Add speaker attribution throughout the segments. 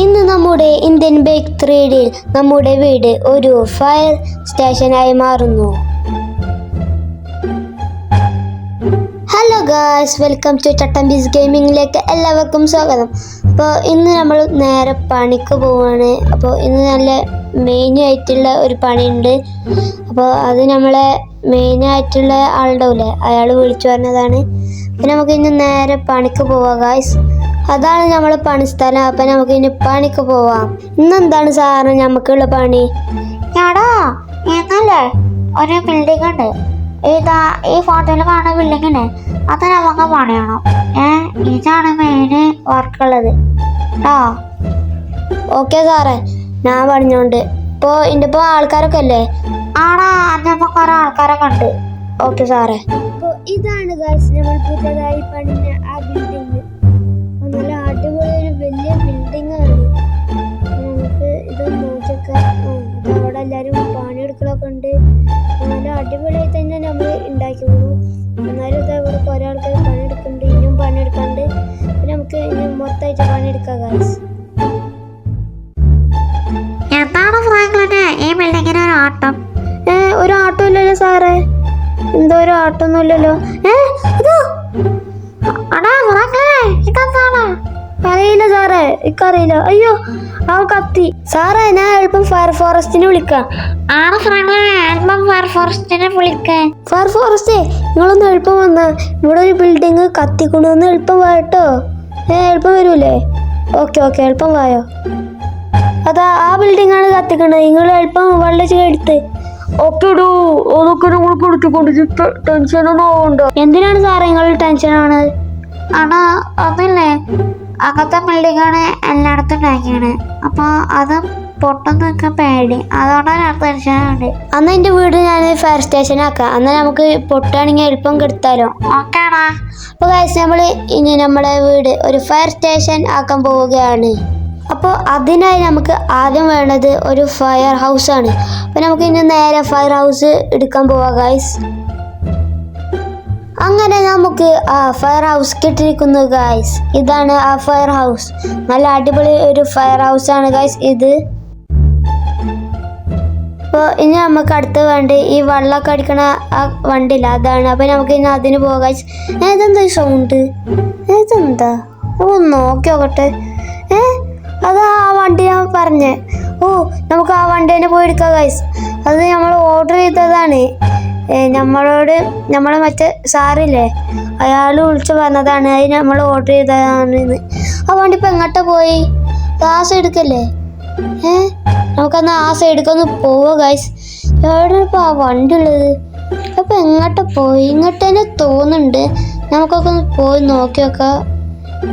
Speaker 1: ഇന്ന് നമ്മുടെ Indian bike ത്രീഡിൽ നമ്മുടെ വീട് ഒരു ഫയർ സ്റ്റേഷനായി മാറുന്നു. Hello guys welcome to Chattambees ഗെയിമിങ്ങിലേക്ക് എല്ലാവർക്കും സ്വാഗതം. അപ്പോൾ ഇന്ന് നമ്മൾ നേരെ പണിക്ക് പോവാണ്. അപ്പോൾ ഇന്ന് നല്ല മെയിൻ ആയിട്ടുള്ള ഒരു പണിയുണ്ട്. അപ്പോൾ അത് നമ്മളെ മെയിൻ ആയിട്ടുള്ള ആളുണ്ടാവില്ലേ അയാൾ വിളിച്ചു പറഞ്ഞതാണ്. അപ്പോൾ നമുക്ക് ഇന്ന് നേരെ പണിക്ക് പോവാം ഗായ്സ് അതാണ് നമ്മളെ പണിസ്ഥലം അപ്പം നമുക്ക് ഇനി പണിക്ക് പോവാം. ഇന്നെന്താണ് സാറ് നമുക്കുള്ള പണി?
Speaker 2: ഞാടാ എന്നല്ലേ ഒരു ബിൽഡിംഗ് ഉണ്ട്. ഇതാ ഈ ഫോട്ടോയിൽ കാണുന്ന ബിൽഡിങ്ങിന് അത് നമുക്ക് പണിയണം ഏ ഇതാണ് മെയിൻ വർക്കുള്ളത് കേട്ടോ
Speaker 1: ഓക്കെ സാറേ ഞാൻ പറഞ്ഞോണ്ട് ഇപ്പോൾ എന്റെ ഇപ്പോൾ ആൾക്കാരൊക്കെ അല്ലേ?
Speaker 2: ആടാ അന്നപ്പോ കുറെ ആൾക്കാരൊക്കെ ഉണ്ട്.
Speaker 1: ഓക്കെ സാറേ. അപ്പോൾ ഇതാണ് നമ്മൾ പുതിയതായി പണിഞ്ഞ ആ ബിൽഡിംഗ് അടിപൊളി ഒരു വലിയ ബിൽഡിംഗ് ആണ്. നമുക്ക് ഇത് നോക്കിയൊക്കെ അവിടെ എല്ലാവരും പണിയെടുക്കലൊക്കെ ഉണ്ട്. നല്ല അടിപൊളിയായി തന്നെ നമ്മൾ ഉണ്ടാക്കിയിരുന്നു എന്നാലും ഇത് ഇവിടെ കുറേ ആൾക്കാർ പണിയെടുക്കുന്നുണ്ട് ഇനിയും പണിയെടുക്കാണ്ട് പിന്നെ നമുക്ക് ഇനി മൊത്തമായിട്ട് പണിയെടുക്കാം കാശ്
Speaker 2: എന്താണ് ഫ്രാങ്ക്ലിന് ഈ ബിൽഡിങ്ങിന് ഒരു ആട്ടം
Speaker 1: ഒരു ആട്ടോ ഇല്ലല്ലോ സാറേ. എന്തോ ഒരു ആട്ടൊന്നും ഇല്ലല്ലോ. എനിക്കറിയില്ല അയ്യോ ആ കത്തി. സാറേ ഞാൻ എളുപ്പം ഫയർ ഫോറസ്റ്റിനെ വിളിക്കാം.
Speaker 2: ആണ് ഫ്രാങ്ക്ലിനെ ആൽബം ഫയർ ഫോറസ്റ്റിനെ വിളിക്കാൻ
Speaker 1: ഫയർ ഫോറസ്റ്റേ നിങ്ങളൊന്ന് എളുപ്പം വന്ന ഇവിടെ ഒരു ബിൽഡിങ് കത്തിക്കൊണ്ടുവന്ന് എളുപ്പം വാട്ടോ ഏ എളുപ്പം വരൂലേ? ഓക്കെ ഓക്കെ എളുപ്പം വായോ. അതാ ആ ബിൽഡിംഗ് ആണ് കത്തിക്കണത്. നിങ്ങൾ എളുപ്പം വെള്ളം എടുത്ത്. അതൊക്കെ നിങ്ങൾ ടെൻഷൻ ഒന്നും എന്തിനാണ് സാറേ നിങ്ങൾ ടെൻഷൻ ആണത്
Speaker 2: അതില്ലേ? അകത്തെ ബിൽഡിങ്ങാണ് എല്ലായിടത്തും ഉണ്ടാക്കിയാണ് അപ്പോൾ അത് നിൽക്കാൻ പേടി. അതുകൊണ്ടാണ് അടുത്ത ടെൻഷനുണ്ട്
Speaker 1: അന്ന് എന്റെ വീട് ഞാൻ ഫയർ സ്റ്റേഷനാക്കാം അന്ന് നമുക്ക് പൊട്ടാണെങ്കിൽ എളുപ്പം കെടുത്താലോ.
Speaker 2: ഓക്കേടാ
Speaker 1: അപ്പോൾ കാശ് നമ്മൾ ഇനി നമ്മുടെ വീട് ഒരു ഫയർ സ്റ്റേഷൻ ആക്കാൻ പോവുകയാണ്. അപ്പോൾ അതിനായി നമുക്ക് ആദ്യം വേണ്ടത് ഒരു ഫയർ ഹൗസ് ആണ്. അപ്പോൾ നമുക്ക് ഇനി നേരെ ഫയർ ഹൗസ് എടുക്കാൻ പോവാം ഗായ്സ് അങ്ങനെ നമുക്ക് ആ ഫയർ ഹൗസ് കിട്ടിയിരിക്കുന്നു ഗായ്സ് ഇതാണ് ആ ഫയർ ഹൗസ് നല്ല അടിപൊളി ഒരു ഫയർ ഹൗസ് ആണ് ഗായ്സ് ഇത്. അപ്പോൾ ഇനി നമുക്ക് അടുത്ത വണ്ടി ഈ വെള്ളമൊക്കെ അടിക്കണ ആ വണ്ടിയില്ല അതാണ്. അപ്പോൾ നമുക്ക് ഇനി അതിന് പോകാം ഏതെന്താ സൗണ്ട് ഏതെന്താ? ഓ നോക്കി നോക്കട്ടെ. ഏ അതാ ആ വണ്ടി ഞാൻ പറഞ്ഞേ. ഓ നമുക്ക് ആ വണ്ടി തന്നെ പോയി എടുക്കാം ഗൈസ് അത് നമ്മൾ ഓർഡർ ചെയ്തതാണ്. നമ്മളോട് നമ്മളെ മറ്റേ സാറില്ലേ അയാൾ വിളിച്ച് പറഞ്ഞതാണ് അത് നമ്മൾ ഓർഡർ ചെയ്തതാണ് എന്ന് ആ വണ്ടി ഇപ്പം എങ്ങോട്ടാ പോയി? ക്ലാസ് എടുക്കല്ലേ ഏ നമുക്കന്ന് ആ സൈഡിലേക്കൊന്ന് പോവോ ഗൈസ് എവിടെ ഇപ്പൊ ആ വണ്ടി ഉള്ളത്? അപ്പൊ എങ്ങോട്ടാ പോയി? ഇങ്ങോട്ട് തന്നെ തോന്നുന്നുണ്ട്. നമുക്കൊക്കെ ഒന്ന് പോയി നോക്കി നോക്കാം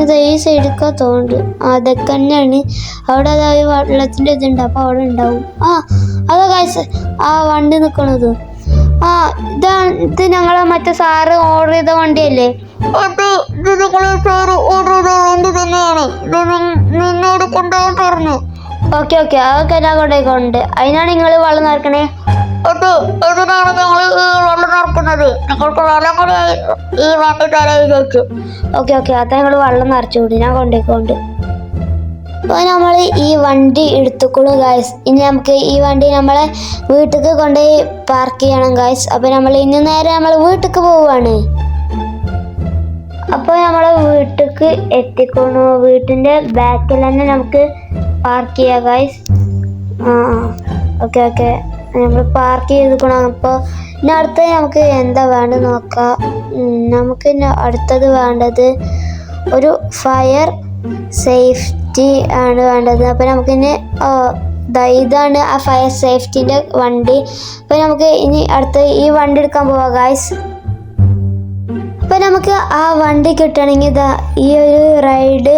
Speaker 1: ഇത് ഈ സൈഡിലേക്കാ തോന്നുന്നുണ്ട്. ആ അതൊക്കെ തന്നെയാണ്. അവിടെ അതായത് വെള്ളത്തിന്റെ ഇതുണ്ട് അപ്പൊ അവിടെ ഉണ്ടാവും. ആ അതാ ഗൈസ് ആ വണ്ടി നിക്കണത്. ആ ഇതാണ് ഇത് ഞങ്ങളെ മറ്റേ സാറ് ഓർഡർ ചെയ്ത വണ്ടിയല്ലേ?
Speaker 2: അത് ഇത് നിങ്ങളെ സാറ് ഓർഡർ ചെയ്ത വണ്ടി തന്നെയാണ്. ഇത് നിന്നോട് കൊണ്ടുപോകാൻ പറഞ്ഞു.
Speaker 1: Okay okay. അതൊക്കെ ഞാൻ കൊണ്ടേക്കൊണ്ട് അതിനാണ് നിങ്ങൾ വെള്ളം നിറക്കണേ?
Speaker 2: അത് ഇതിനാണ് ഞങ്ങൾ ഈ വെള്ളം നടക്കുന്നത് നിങ്ങൾക്ക് വെള്ളം കൂടി ഈ വണ്ടി തരാൻ വിചാരിച്ചു.
Speaker 1: Okay okay. അത് ഞങ്ങൾ വെള്ളം നിറച്ചു വിടും. ഞാൻ കൊണ്ടേക്കൊണ്ട് അപ്പോൾ നമ്മൾ ഈ വണ്ടി എടുത്തുക്കൊള്ളു ഗായ്സ് ഇനി നമുക്ക് ഈ വണ്ടി നമ്മളെ വീട്ടിലേക്ക് കൊണ്ടുപോയി പാർക്ക് ചെയ്യണം ഗായ്സ് അപ്പോൾ നമ്മൾ ഇന്ന് നേരെ നമ്മൾ വീട്ടിലേക്ക് പോവുകയാണ് അപ്പോൾ നമ്മൾ വീട്ടിലേക്ക് എത്തിക്കണു. വീട്ടിന്റെ ബാക്കിൽ തന്നെ നമുക്ക് പാർക്ക് ചെയ്യാം ഗായ്സ് ആ ഓക്കെ ഓക്കെ നമ്മൾ പാർക്ക് ചെയ്തിക്കണം. അപ്പോൾ ഇനി അടുത്തത് നമുക്ക് എന്താ വേണ്ടത് നോക്കാം. നമുക്ക് ഇനി അടുത്തത് വേണ്ടത് ഒരു ഫയർ സേഫ്റ്റി ആണ് വേണ്ടത്. അപ്പോൾ നമുക്കിനി ഇതാണ് ആ ഫയർ സേഫ്റ്റിന്റെ വണ്ടി. അപ്പോൾ നമുക്ക് ഇനി അടുത്ത് ഈ വണ്ടി എടുക്കാൻ പോവാം ഗായ്സ് അപ്പോൾ നമുക്ക് ആ വണ്ടി കിട്ടണമെങ്കിൽ ഇതാ ഈ ഒരു റൈഡ്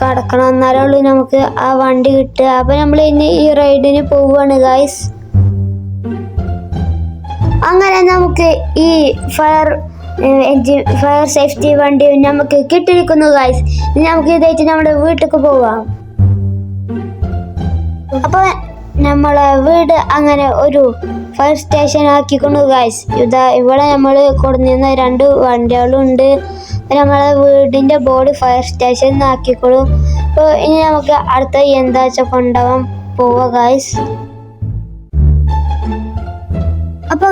Speaker 1: കടക്കണം. എന്നാലേ ഉള്ളൂ നമുക്ക് ആ വണ്ടി കിട്ടുക. അപ്പോൾ നമ്മൾ ഇനി ഈ റൈഡിന് പോവുകയാണ് ഗായ്സ് അങ്ങനെ നമുക്ക് ഈ ഫയർ ഫയർ സേഫ്റ്റി വണ്ടി നമുക്ക് കിട്ടിയിരിക്കുന്നു ഗൈസ് ഇനി നമുക്ക് ഇതായിട്ട് നമ്മുടെ വീട്ടിലേക്ക് പോവാം. അപ്പോൾ നമ്മളെ വീട് അങ്ങനെ ഒരു ഫയർ സ്റ്റേഷൻ ആക്കിക്കൊണ്ട് ഗൈസ് ഇതാ ഇവിടെ നമ്മൾ കൊടുന്നിരുന്ന രണ്ട് വണ്ടികളുണ്ട്. നമ്മളെ വീടിന്റെ ബോർഡ് ഫയർ സ്റ്റേഷൻ ആക്കിക്കൊള്ളും അപ്പോൾ ഇനി നമുക്ക് അടുത്ത എന്താ വെച്ചാൽ കൊണ്ടുപോകാൻ പോവാ ഗായ്സ്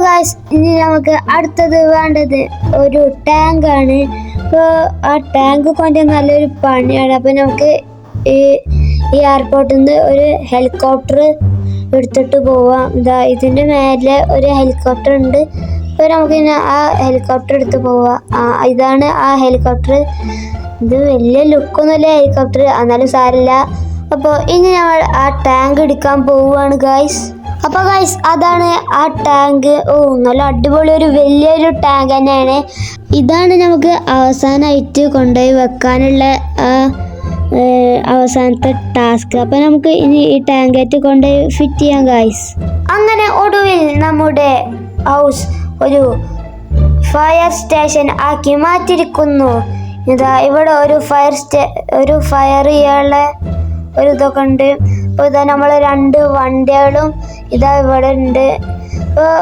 Speaker 1: ഗായ്സ് ഇനി നമുക്ക് അടുത്തത് വേണ്ടത് ഒരു ടാങ്ക് ആണ്. അപ്പോൾ ആ ടാങ്ക് കൊണ്ട് നല്ലൊരു പണിയാണ്. അപ്പോൾ നമുക്ക് ഈ ഈ എയർപോർട്ടിൽ നിന്ന് ഒരു ഹെലികോപ്റ്റർ എടുത്തിട്ട് പോവാം. ഇതാ ഇതിന്റെ മേലെ ഒരു ഹെലികോപ്റ്റർ ഉണ്ട്. അപ്പോൾ നമുക്ക് ആ ഹെലികോപ്റ്റർ എടുത്ത് പോവാം. ആ ഇതാണ് ആ ഹെലികോപ്റ്റർ ഇത് വലിയ ലുക്കൊന്നുമില്ല ഹെലികോപ്റ്റർ എന്നാലും സാരില്ല അപ്പോൾ ഇനി നമ്മൾ ആ ടാങ്ക് എടുക്കാൻ പോവുകയാണ് ഗായ്സ് അപ്പോൾ ഗൈസ് അതാണ് ആ ടാങ്ക് ഓ നല്ല അടിപൊളി ഒരു വലിയൊരു ടാങ്ക് തന്നെയാണ്. ഇതാണ് നമുക്ക് അവസാനമായിട്ട് കൊണ്ടുപോയി വെക്കാനുള്ള അവസാനത്തെ ടാസ്ക് അപ്പോൾ നമുക്ക് ഇനി ഈ ടാങ്കേറ്റ് കൊണ്ടുപോയി ഫിറ്റ് ചെയ്യാം ഗൈസ് അങ്ങനെ ഒടുവിൽ നമ്മുടെ ഹൗസ് ഒരു ഫയർ സ്റ്റേഷൻ ആക്കി മാറ്റിയിരിക്കുന്നു. ഇതാ ഇവിടെ ഒരു ഫയർ സ്റ്റേ ഒരു ഫയർ ചെയ്യാനുള്ള ഒരു ഇതൊക്കെ ഉണ്ട്. അപ്പോൾ ഇതാ നമ്മൾ രണ്ട് വണ്ടികളും ഇതാ ഇവിടെ ഉണ്ട്. അപ്പോൾ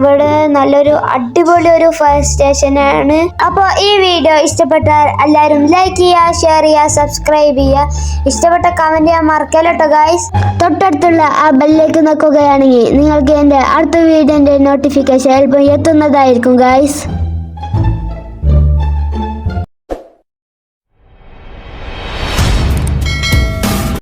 Speaker 1: ഇവിടെ നല്ലൊരു അടിപൊളി ഒരു ഫയർ സ്റ്റേഷനാണ് അപ്പോൾ ഈ വീഡിയോ ഇഷ്ടപ്പെട്ടാൽ എല്ലാവരും ലൈക്ക് ചെയ്യുക ഷെയർ ചെയ്യുക സബ്സ്ക്രൈബ് ചെയ്യുക. ഇഷ്ടപ്പെട്ട കമന്റ് ചെയ്യാൻ മറക്കല്ലോ ഗായ്സ് തൊട്ടടുത്തുള്ള ആ ബെല്ലേക്ക് നോക്കുകയാണെങ്കിൽ നിങ്ങൾക്ക് എന്റെ അടുത്ത വീഡിയോന്റെ നോട്ടിഫിക്കേഷൻ എളുപ്പം എത്തുന്നതായിരിക്കും ഗായ്സ്